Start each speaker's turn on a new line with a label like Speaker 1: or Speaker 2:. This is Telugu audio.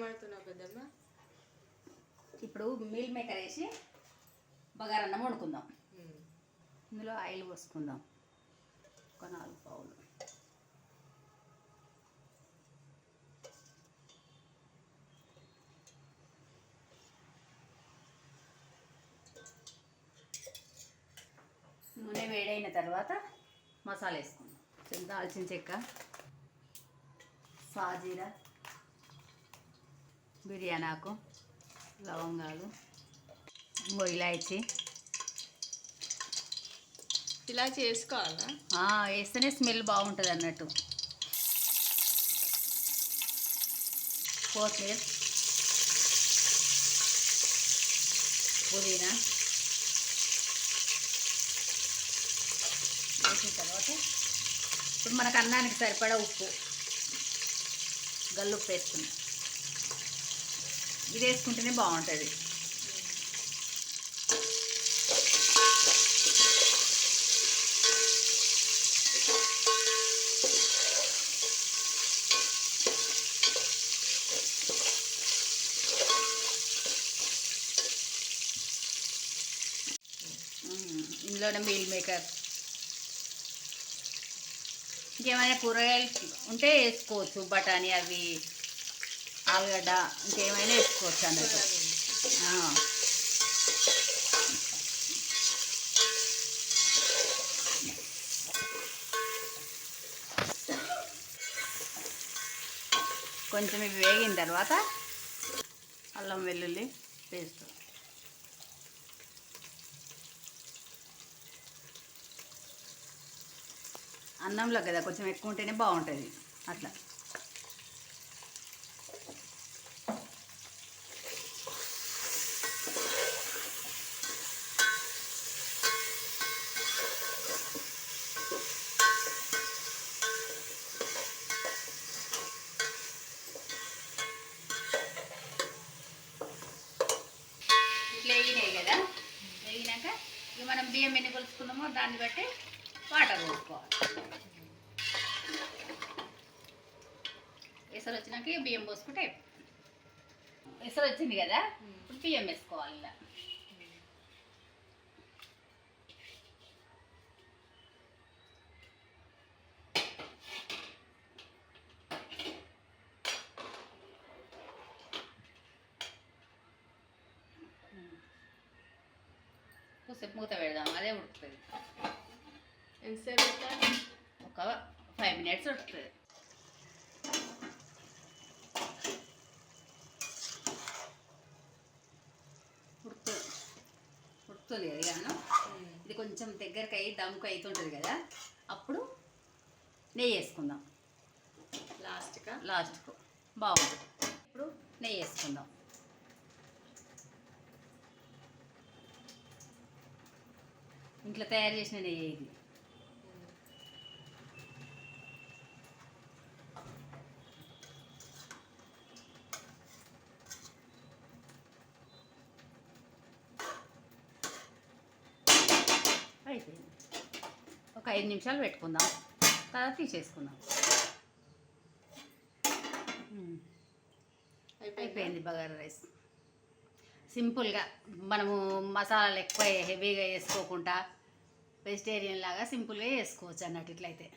Speaker 1: ఏమడుతున్నావు పెద్దమ్మ?
Speaker 2: ఇప్పుడు మీల్ మేకర్ వేసి బగారన్నం వండుకుందాం. ఇందులో ఆయిల్ పోసుకుందాం. ఒక నాలుగు పావులు నూనె వేడైన తర్వాత మసాలా వేసుకుందాం. దాల్చిన చెక్క. సాజీరా. బిర్యానీ ఆకు లవంగాలు ఇంకో ఇలాచి.
Speaker 1: ఇలా చేసుకోవాలా?
Speaker 2: వేస్తేనే స్మెల్ బాగుంటుంది అన్నట్టు. కొత్తిమీర పుదీనా. వేసిన తర్వాత ఇప్పుడు మనకు అన్నానికి సరిపడా ఉప్పు. గల్లుప్పు వేసుకున్నాం ఇది వేసుకుంటేనే బాగుంటుంది ఇందులోనే మీల్ మేకర్. ఇంకేమైనా కూరగాయలు ఉంటే వేసుకోవచ్చు బఠానీ అవి. ఆలుగడ్డ ఇంకేమైనా వేసుకోవచ్చు అన్నట్టు. కొంచెం ఇవి వేగిన తర్వాత అల్లం వెల్లుల్లి పేస్ట్. అన్నంలో కదా కొంచెం ఎక్కువ ఉంటేనే బాగుంటుంది. అట్లా ఇట్లా వేగినాయి కదా వేగినాక ఇక మనం బియ్యం ఎన్ని కొలుసుకున్నామో దాన్ని బట్టి వాటర్ పోసుకోవాలి ఎసరు వచ్చినాక బియ్యం పోసుకుంటే. ఎసరు వచ్చింది కదా ఇప్పుడు బియ్యం వేసుకోవాలి ఇలా. కొద్దిసేపు మూత పెడదాం అదే ఉడుకుతుంది
Speaker 1: ఎంతసేపు?
Speaker 2: ఒక ఫైవ్ మినిట్స్ ఉడుకుతుంది ఉడుకుతూ ఉడుకుతుంది కదా అన్నం. ఇది కొంచెం దగ్గరకు అయ్యి దమ్ముకు అవుతుంటుంది కదా అప్పుడు నెయ్యి వేసుకుందాం
Speaker 1: లాస్ట్గా
Speaker 2: లాస్ట్కు బాగుంటుంది ఇప్పుడు నెయ్యి వేసుకుందాం ఇంట్లో తయారు చేసిన నెయ్యి ఇది. అయిపోయింది. ఒక ఐదు నిమిషాలు పెట్టుకుందాం. తర్వాత తీసేసుకుందాం. అయిపోయింది బగారా రైస్. సింపుల్గా మనము మసాలాలు ఎక్కువ హెవీగా వేసుకోకుండా వెజిటేరియన్ లాగా సింపుల్గా వేసుకోవచ్చు అన్నట్టు ఇట్లయితే.